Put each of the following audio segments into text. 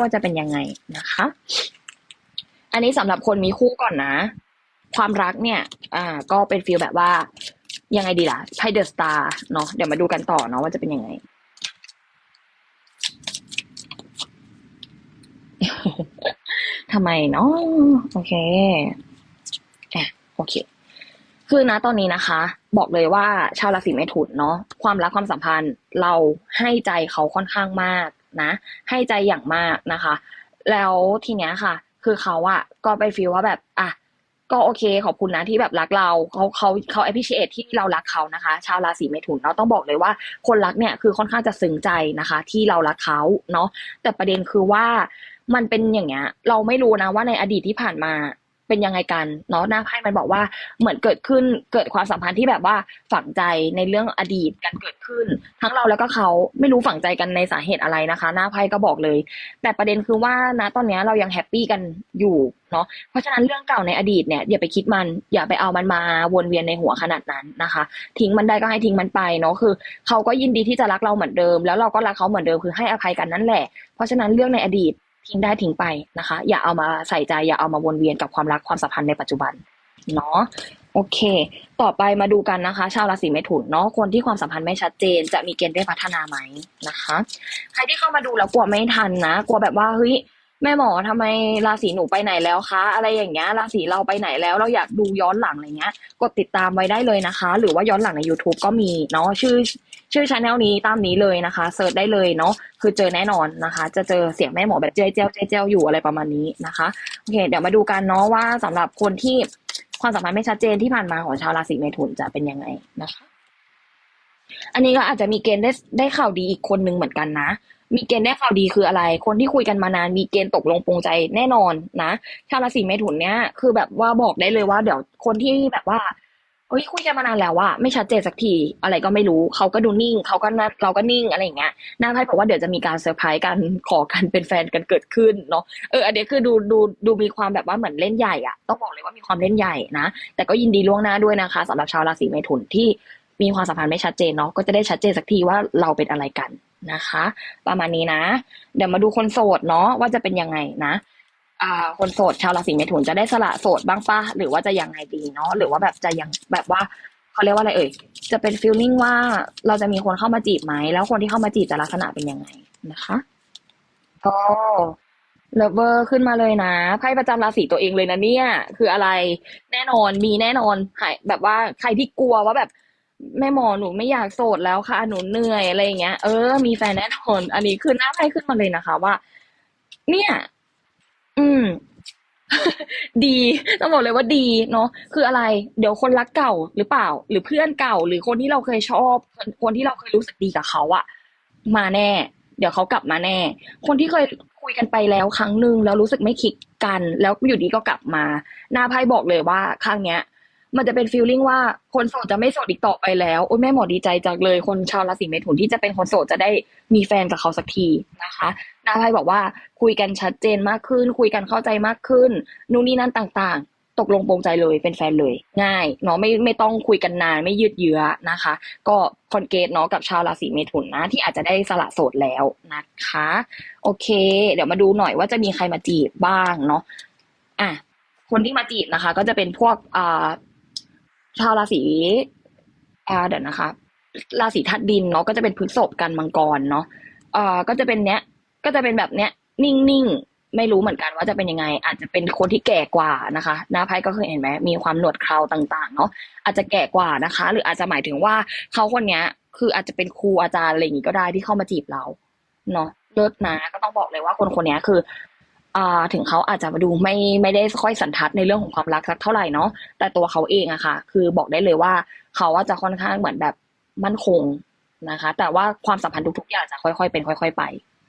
ว่าจะเป็นยังไงนะคะ อันนี้สำหรับคนมีคู่ก่อนนะ ความรักเนี่ยอ่าก็เป็นฟีลแบบว่ายังไงดีล่ะไพ่เดอะสตาร์เนาะเดี๋ยวมาดูกันต่อเนาะว่าจะเป็นยังไง ทำไมเนาะโอเคอะโอเค คือนะตอนนี้นะคะ บอกเลยว่าชาวราศีเมถุนเนาะความรักความสัมพันธ์เราให้ใจเขาค่อนข้างมาก นะ ให้ใจอย่างมากนะคะ แล้วทีเนี้ยค่ะ คือเขาอะก็ไปฟีลว่าแบบอะก็โอเคขอบคุณนะที่แบบรักเราเขาเขาเขา appreciate ที่เรารักเขานะคะ ชาวราศีเมถุนเราต้องบอกเลยว่า คนรักเนี่ยคือค่อนข้างจะซึ้งใจนะคะ ที่เรารักเขาเนาะแต่ประเด็นคือว่ามันเป็นอย่างเงี้ย เราไม่รู้นะว่าในอดีตที่ผ่านมา เป็นยังไงกันเนาะหน้าไพ่มันบอกว่าเหมือนเกิดขึ้นเกิดความสัมพันธ์ที่แบบว่าฝังใจในเรื่องอดีตกันเกิดขึ้น ทั้งเราแล้วก็เขาไม่รู้ฝังใจกันในสาเหตุอะไรนะคะ หน้าไพ่ก็บอกเลย แต่ประเด็นคือว่านะตอนเนี้ยเรายังแฮปปี้กันอยู่เนาะเพราะฉะนั้นเรื่องเก่าในอดีตเนี่ยอย่าไปคิดมันอย่าไปเอามันมาวนเวียนในหัวขนาดนั้นนะคะ ทิ้งมันได้ก็ให้ทิ้งมันไปเนาะคือเขาก็ยินดีที่จะรักเราเหมือนเดิม แล้วเราก็รักเขาเหมือนเดิมคือให้อภัยกันนั่นแหละเพราะฉะนั้นเรื่องในอดีต ทิ้งได้ทิ้งไปนะคะ อย่าเอามาใส่ใจ อย่าเอามาวนเวียนกับความรักความสัมพันธ์ในปัจจุบันเนาะโอเค ต่อไปมาดูกันนะคะ ชาวราศีเมถุนเนาะ คนที่ความสัมพันธ์ไม่ชัดเจน จะมีเกณฑ์ได้พัฒนาไหมนะคะ ใครที่เข้ามาดูแล้วกลัวไม่ทันนะ กลัวแบบว่าเฮ้ย แม่หมอทำไมราศีหนูไปไหนแล้วคะ อะไรอย่างเงี้ยราศีเราไปไหนแล้วเราอยากดูย้อนหลังอะไรเงี้ย กดติดตามไว้ได้เลยนะคะ หรือว่าย้อนหลังใน YouTube ก็มีเนาะชื่อชื่อชาแนลนี้ตามนี้เลยนะคะเซิร์ชได้เลยเนาะคือเจอแน่นอนนะคะ จะเจอเสียงแม่หมอแบบเจ้าเจ้าเจ๊เจ้าอยู่อะไรประมาณนี้นะคะโอเค เดี๋ยวมาดูกันเนาะว่าสำหรับคนที่ความสัมพันธ์ไม่ชัดเจนที่ผ่านมาของชาวราศีเมถุนจะเป็นยังไงนะคะ อันนี้ก็อาจจะมีเกณฑ์ได้ได้ข่าวดีอีกคนนึงเหมือนกันนะ มีเกณฑ์ได้ข่าวดีคืออะไร คนที่คุยกันมานานมีเกณฑ์ตกลงปรงใจแน่นอนนะชาวราศีเมถุนเนี้ยคือแบบว่าบอกได้เลยว่าเดี๋ยวคนที่แบบว่าเฮ้ยคุยกันมานานแล้วว่าไม่ชัดเจนสักทีอะไรก็ไม่รู้เขาก็ดูนิ่งเขาก็น่าเราก็นิ่งอะไรอย่างเงี้ยน้าไพ่บอกว่าเดี๋ยวจะมีการเซอร์ไพรส์กันขอกันเป็นแฟนกันเกิดขึ้นเนาะเอออันนี้คือดูดูดูมีความแบบว่าเหมือนเล่นใหญ่อะต้องบอกเลยว่ามีความเล่นใหญ่นะแต่ก็ยินดีล่วงหน้าด้วยนะคะสำหรับชาวราศีเมถุนที่ มีความสัมพันธ์ไม่ชัดเจนเนาะก็จะได้ชัดเจนสักทีว่าเราเป็นอะไรกันนะคะ ประมาณนี้นะ เดี๋ยวมาดูคนโสดเนาะว่าจะเป็นยังไงนะอ่าคนโสดชาวราศีเมถุนจะได้สละโสดบ้างปะหรือว่าจะยังไงดีเนาะหรือว่าแบบจะยังแบบว่าเขาเรียกว่าอะไรเอ่ยจะเป็นฟีลลิ่งว่าเราจะมีคนเข้ามาจีบไหมแล้วคนที่เข้ามาจีบจะลักษณะเป็นยังไงนะคะก็เลเวอร์ขึ้นมาเลยนะไพ่ประจำราศีตัวเองเลยนะเนี่ย คืออะไรแน่นอนมีแน่นอนหายแบบว่าใครที่กลัวว่าแบบ แม่หมอหนูไม่อยากโสดแล้วค่ะ หนูเหนื่อยอะไรอย่างเงี้ย เออ มีแฟนแน่นอน อันนี้คือหน้าไพ่ขึ้นมาเลยนะคะ ว่า เนี่ย อืม ดีต้องบอกเลยว่าดีเนาะคืออะไร เดี๋ยวคนรักเก่าหรือเปล่า หรือเพื่อนเก่า หรือคนที่เราเคยชอบ คนคนที่เราเคยรู้สึกดีกับเขาอะมาแน่ เดี๋ยวเขากลับมาแน่ คนที่เคยคุยกันไปแล้วครั้งหนึ่งแล้วรู้สึกไม่คลิกกัน แล้วอยู่ดีก็กลับมา หน้าไพ่บอกเลยว่าครั้งเนี้ย มันจะเป็นฟีลลิ่งว่าคนโสดจะไม่โสดอีกต่อไปแล้วโอ้ยแม่หมอดีใจจังเลย คนชาวราศีเมถุนที่จะเป็นคนโสดจะได้มีแฟนกับเขาสักทีนะคะนาไพ่บอกว่าคุยกันชัดเจนมากขึ้น คุยกันเข้าใจมากขึ้น นู่นนี่นั่นต่างๆ ตกลงปรงใจเลยเป็นแฟนเลย ง่ายเนาะไม่ไม่ต้องคุยกันนานไม่ยืดเยื้อนะคะ ก็คอนเกตเนาะกับชาวราศีเมถุนนะที่อาจจะได้สละโสดแล้วนะคะ โอเค เดี๋ยวมาดูหน่อยว่าจะมีใครมาจีบบ้างเนาะอะคนที่มาจีบนะคะ ก็จะเป็นพวกอ่า ชาวราศีอ่าเดี๋ยวนะคะ ราศีธาตุดินเนาะก็จะเป็นพฤษภกันมังกรเนาะเอ่อก็จะเป็นเนี้ย ก็จะเป็นแบบเนี้ย นิ่งๆ ไม่รู้เหมือนกันว่าจะเป็นยังไง อาจจะเป็นคนที่แก่กว่านะคะ หน้าไพ่ก็เคยเห็นไหมมีความหนวดเคราต่างๆ เนาะอาจจะแก่กว่านะคะ หรืออาจจะหมายถึงว่าเขาคนเนี้ย คืออาจจะเป็นครูอาจารย์อะไรอย่างงี้ก็ได้ที่เข้ามาจีบเราเนาะเลิศนะก็ต้องบอกเลยว่าคนคนเนี้ยคือ ถึงเขาอาจจะมาดูไม่ไม่ได้ค่อยสันทัดในเรื่องของความรักสักเท่าไหร่เนาะแต่ตัวเขาเองอะค่ะ คือบอกได้เลยว่าเขาว่าจะค่อนข้างเหมือนแบบมั่นคงนะคะ แต่ว่าความสัมพันธ์ทุกๆอย่างจะค่อยๆเป็น ค่อย ๆ ไป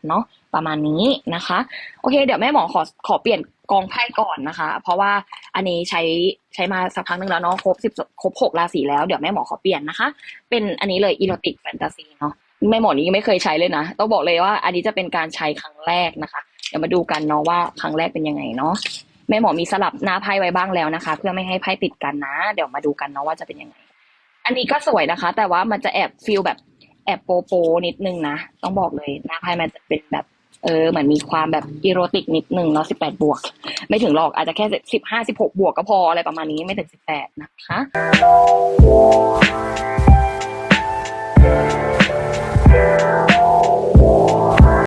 เนาะประมาณนี้นะคะ โอเค เดี๋ยวแม่หมอขอขอเปลี่ยนกองไพ่ก่อนนะคะ เพราะว่าอันนี้ใช้ใช้มาสักพักหนึ่งแล้วเนาะครบสิบครบหกราศีแล้วเดี๋ยวแม่หมอขอเปลี่ยนนะคะ เป็นอันนี้เลยอีโรติกแฟนตาซีเนาะแม่หมอนี้ยังไม่เคยใช้เลยนะ ต้องบอกเลยว่าอันนี้จะเป็นการใช้ครั้งแรกนะคะ เดี๋ยวมาดูกันเนาะว่าครั้งแรกเป็นยังไงเนาะแม่หมอมีสลับหน้าไพ่ไว้บ้างแล้วนะคะ เพื่อไม่ให้ไพ่ติดกันนะ เดี๋ยวมาดูกันเนาะว่าจะเป็นยังไง อันนี้ก็สวยนะคะ แต่ว่ามันจะแอบฟีลแบบแอบโปโปนิดนึงนะต้องบอกเลยหน้าไพ่มันจะเป็นแบบเออเหมือนมีความแบบอีโรติกนิดนึงเนาะสิบแปดบวก ไม่ถึงหรอกอาจจะแค่สิบห้าสิบหกบวกก็พออะไรประมาณนี้ไม่ถึงสิบแปดนะคะ